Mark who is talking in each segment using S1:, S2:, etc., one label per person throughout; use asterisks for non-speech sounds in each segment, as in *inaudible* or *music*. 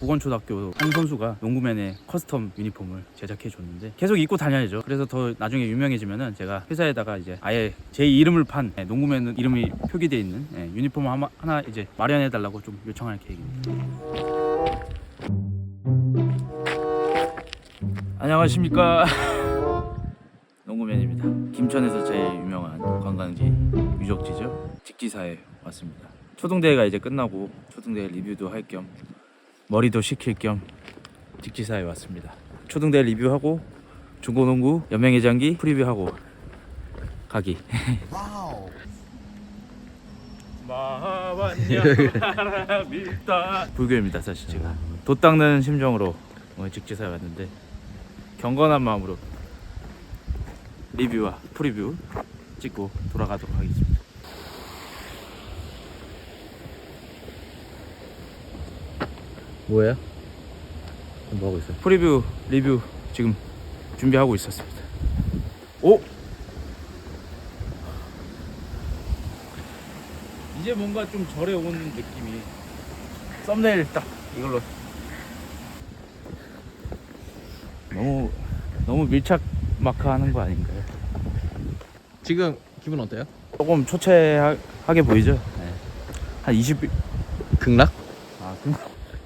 S1: 국원초등학교 한 선수가 농구맨의 커스텀 유니폼을 제작해 줬는데 계속 입고 다녀야죠. 그래서 더 나중에 유명해지면은 제가 회사에다가 이제 아예 제 이름을 판 예, 농구맨 이름이 표기되어 있는 예, 유니폼 하나, 하나 이제 마련해 달라고 좀 요청할 계획입니다. 안녕하십니까 *laughs* 농구맨입니다. 김천에서 제일 유명한 관광지 유적지죠. 직지사에 왔습니다. 초등대회가 이제 끝나고 초등대회 리뷰도 할 겸 머리도 식힐 겸 직지사에 왔습니다. 초등대회 리뷰하고 중고농구 연맹회장기 프리뷰하고 가기. *laughs* 불교입니다 사실 제가 돛 닦는 심정으로 오늘 직지사에 왔는데 경건한 마음으로 리뷰와 프리뷰 찍고 돌아가도록 하겠습니다.
S2: 뭐야? 뭐 하고 있어?
S1: 프리뷰 리뷰 지금 준비하고 있었습니다. 오 이제 뭔가 좀 절에 온 느낌이 썸네일 딱 이걸로 너무 너무 밀착 마크 하는 거 아닌가요?
S2: 지금 기분 어때요?
S1: 조금 초췌하게 보이죠? 네. 한 20.
S2: 극락?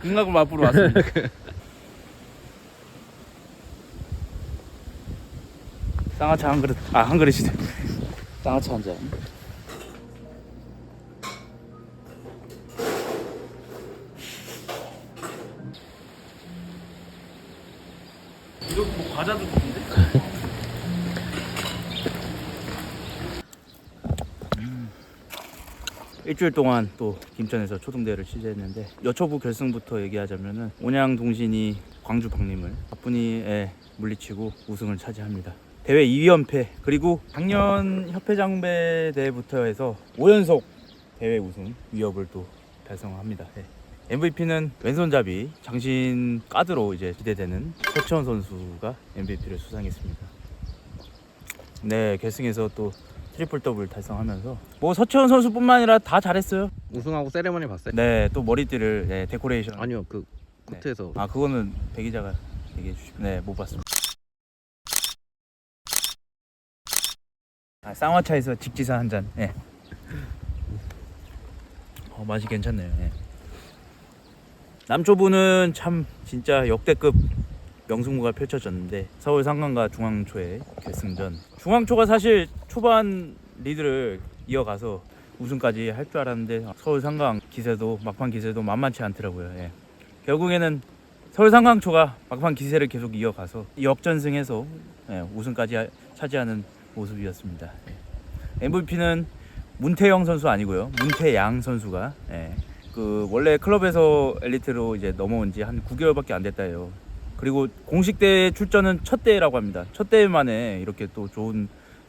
S1: 극락을 맛보러 왔습니다. *laughs* 쌍화차 한 그릇, 아, 한 그릇이네. 쌍화차 한 잔. 이거 뭐 과자도 좋은데? 일주일 동안 또 김천에서 초등대회를 취재했는데 여초부 결승부터 얘기하자면은 온양 동신이 광주 박림을 바쁘니에 물리치고 우승을 차지합니다. 대회 2연패 그리고 작년 협회장배 대회부터 해서 5연속 대회 우승 위협을 또 달성합니다. 네. MVP는 왼손잡이 장신 가드로 이제 기대되는 서치원 선수가 MVP를 수상했습니다. 네 결승에서 또 트리플 더블 달성하면서 뭐 서치원 선수뿐만 아니라 다 잘했어요.
S2: 우승하고 세레머니 봤어요?
S1: 네, 또 머리띠를 네, 데코레이션.
S2: 아니요 그 코트에서
S1: 아 그거는 배 기자가 얘기해 주시고 네, 못 봤습니다. 아, 쌍화차에서 직지사 한 잔. 예. *laughs* 어, 맛이 괜찮네요. 예. 남초부는 참 진짜 역대급 명승부가 펼쳐졌는데 서울 상강과 중앙초의 결승전. 중앙초가 사실 초반 리드를 이어가서 우승까지 할 줄 알았는데 서울 상강 기세도 막판 기세도 만만치 않더라고요. 예. 결국에는 서울 상강초가 막판 기세를 계속 이어가서 역전승해서 예, 우승까지 하- 차지하는 모습이었습니다. 예. MVP는 문태영 선수 아니고요. 문태양 선수가 예, 그 원래 클럽에서 엘리트로 이제 넘어온 지 한 9개월밖에 안 됐다요. 그리고 공식 대회 출전은 첫 대회라고 합니다. 첫 대회 만에 이렇게 또 좋은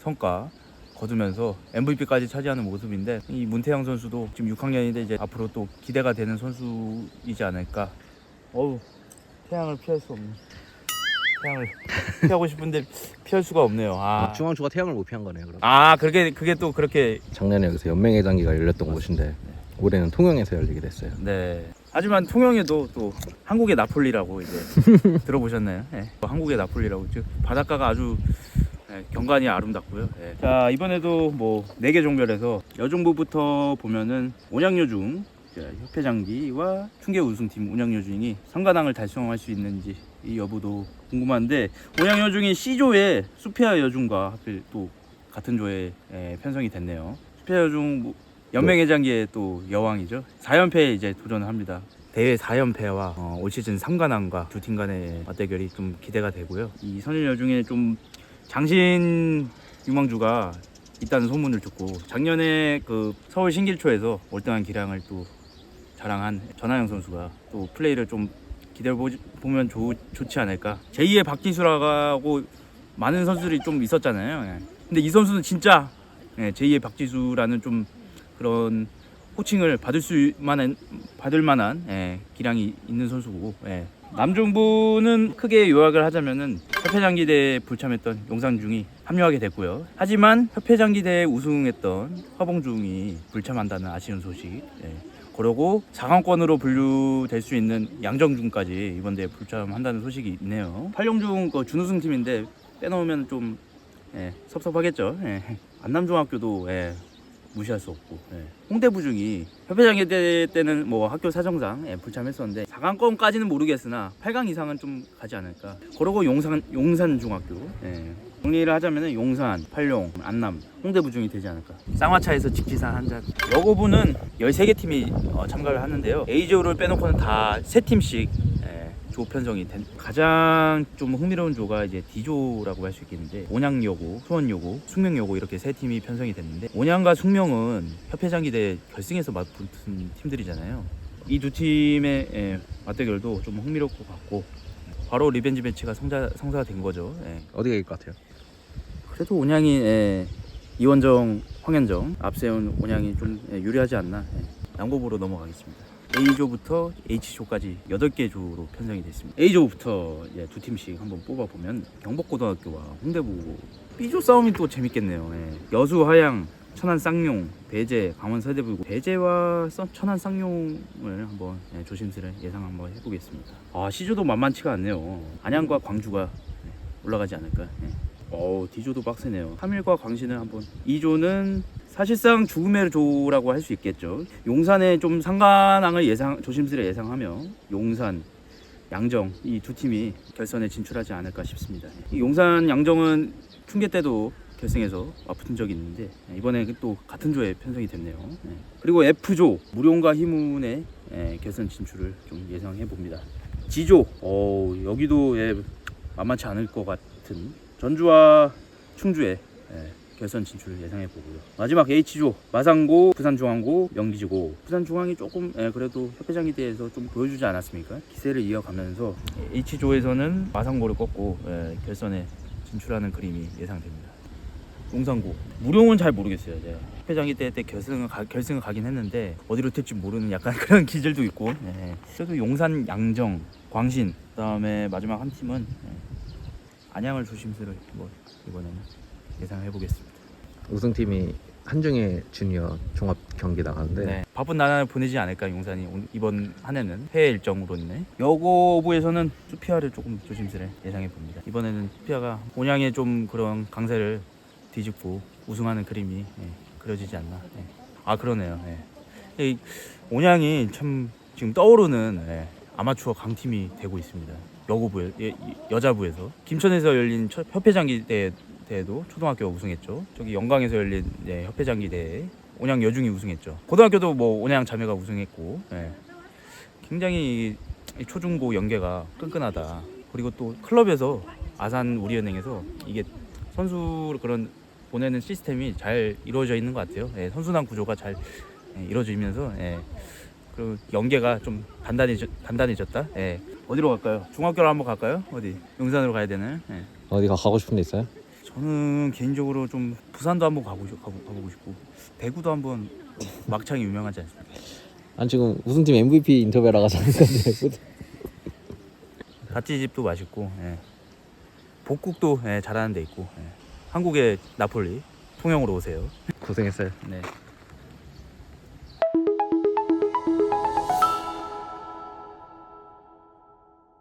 S1: 성과 거두면서 MVP까지 차지하는 모습인데 이 문태영 선수도 지금 6학년인데 이제 앞으로 또 기대가 되는 선수이지 않을까. 어우 태양을 피할 수 없네. 태양을 *laughs* 피하고 싶은데 피할 수가 없네요. 아,
S2: 중앙초가 태양을 못 피한 거네요 그럼
S1: 아 그렇게 그게 또 그렇게
S2: 작년에 여기서 연맹회장기가 열렸던 곳인데 올해는 통영에서 열리게 됐어요
S1: 네. 하지만 통영에도 또 한국의 나폴리라고 이제 *laughs* 들어보셨나요? 네. 한국의 나폴리라고 즉 바닷가가 아주 네, 경관이 아름답고요. 네. 자 이번에도 뭐 네 개 종별에서 여중부부터 보면은 온양여중 자, 협회장기와 충계 우승팀 온양여중이 성가당을 달성할 수 있는지 이 여부도 궁금한데 온양여중이 C조에 수페아 여중과 하필 또 같은 조에 예, 편성이 됐네요. 수페아 여중 뭐 연맹회장기의 또 여왕이죠. 4연패에 이제 도전을 합니다. 대회 4연패와 어, 올 시즌 3관왕과 두 팀 간의 맞대결이 좀 기대가 되고요. 이 선율여 중에 좀 장신 유망주가 있다는 소문을 듣고 작년에 그 서울 신길초에서 월등한 기량을 또 자랑한 전하영 선수가 또 플레이를 좀 기대해 보면 좋, 좋지 않을까. 제2의 박지수라고 많은 선수들이 좀 있었잖아요. 예. 근데 이 선수는 진짜 예, 제2의 박지수라는 좀 그런 호칭을 받을 수 만한 받을 만한 예, 기량이 있는 선수고 예. 남중부는 크게 요약을 하자면은 협회장기대에 불참했던 용산중이 합류하게 됐고요. 하지만 협회장기대에 우승했던 화봉중이 불참한다는 아쉬운 소식. 예. 그러고 장안권으로 분류될 수 있는 양정중까지 이번 대회 불참한다는 소식이 있네요. 팔룡중 그 준우승 팀인데 빼놓으면 좀 예, 섭섭하겠죠. 예. 안남중학교도 예, 무시할 수 없고 예. 홍대부중이 협회장애 대 때는 뭐 학교 사정상 예, 불참했었는데 4강권까지는 모르겠으나 8강 이상은 좀 가지 않을까. 그러고 용산 용산중학교 예. 정리를 하자면은 용산, 팔룡, 안남, 홍대부중이 되지 않을까. 쌍화차에서 직지산 한 잔. 여고부는 13개 팀이 어, 참가를 하는데요. A조를 빼놓고는 다세 팀씩 예, 조 편성이 된 가장 좀 흥미로운 조가 이제 D조라고 할 수 있겠는데 온양여고, 수원여고, 숙명여고 이렇게 세 팀이 편성이 됐는데 온양과 숙명은 협회장기대 결승에서 맞붙은 팀들이잖아요. 이 두 팀의 예, 맞대결도 좀것 같고 바로 리벤지 매치가 성자, 성사가 된 거죠. 예.
S2: 어디가 이길 것 같아요?
S1: 그래도 온양이 예, 이원정, 황현정 앞세운 온양이 좀 예, 유리하지 않나 예, 양고부로 넘어가겠습니다. A조부터 H조까지 8개 조로 편성이 됐습니다. A조부터 이제 두 팀씩 한번 뽑아보면 경복고등학교와 홍대부 B조 싸움이 또 재밌겠네요. 예. 여수 하양, 천안 쌍용, 배제, 강원 서대부고 배제와 써- 천안 쌍용을 한번 예, 조심스레 예상 한번 해보겠습니다. 아 C조도 만만치가 않네요. 안양과 광주가 예, 올라가지 않을까. 예. 어 D조도 빡세네요. 3일과 광신을 한번 2조는 사실상 죽음의 조라고 할 수 있겠죠. 용산에 좀 상관왕을 예상 조심스레 예상하며 용산, 양정 이 두 팀이 결선에 진출하지 않을까 싶습니다. 이 용산, 양정은 충계 때도 결승에서 맞붙은 적이 있는데 이번에 또 같은 조에 편성이 됐네요. 네. 그리고 F조 무룡과 희문의 예, 결선 진출을 좀 예상해 봅니다. G조 어, 여기도 예, 만만치 않을 것 같은 전주와 충주의 예, 결선 진출을 예상해 보고요. 마지막 H조 마산고, 부산중앙고, 명기지고 부산중앙이 조금 예, 그래도 협회장에 대해서 좀 보여주지 않았습니까? 기세를 이어가면서 H조에서는 마산고를 꺾고 예, 결선에 진출하는 그림이 예상됩니다. 용산고 무룡은 잘 모르겠어요. 이제 협회장이 때, 때 결승을 가, 결승을 가긴 했는데 어디로 튈지 모르는 약간 *laughs* 그런 기질도 있고 예. 그래도 용산, 양정, 광신 그다음에 마지막 한 팀은 예, 안양을 조심스레 뭐 이번에는 예상해 보겠습니다.
S2: 우승팀이 한중의 주니어 종합 경기 나가는데
S1: 네. 바쁜 나날을 보내지 않을까 용산이 온- 이번 한 해는 해외 일정으로 있네. 여고부에서는 수피아를 조금 조심스레 예상해 봅니다. 이번에는 수피아가 온양의 좀 그런 강세를 뒤집고 우승하는 그림이 예, 그려지지 않나. 예. 아 그러네요. 예. 이 온양이 참 지금 떠오르는 예, 아마추어 강팀이 되고 있습니다. 여고부 예, 이- 여자부에서 김천에서 열린 첫 협회장기 대 대회도 초등학교가 우승했죠. 저기 영광에서 열린 예, 협회장기 대회 온양 여중이 우승했죠. 고등학교도 뭐 온양 자매가 우승했고 예. 굉장히 이 초중고 연계가 끈끈하다. 그리고 또 클럽에서 아산 우리은행에서 이게 선수 그런 보내는 시스템이 잘 이루어져 있는 것 같아요. 예, 선순환 구조가 잘 예, 이루어지면서 예, 그 연계가 좀 단단해져, 단단해졌다. 예. 어디로 갈까요? 중학교로 한번 갈까요? 어디? 용산으로 가야 되나요? 예.
S2: 어디가 가고 싶은 데 있어요?
S1: 저는 개인적으로 좀 부산도 한번 가고, 싶- 가보, 가보고 싶고 대구도 한번 막창이 유명하지 않습니까?
S2: 아니 지금 우승팀 MVP 인터뷰하러 가자는 건데
S1: 다찌집도 *laughs* 맛있고 예. 복국도 예, 잘하는 데 있고 예. 한국의 나폴리 통영으로 오세요.
S2: 고생했어요.
S1: 네.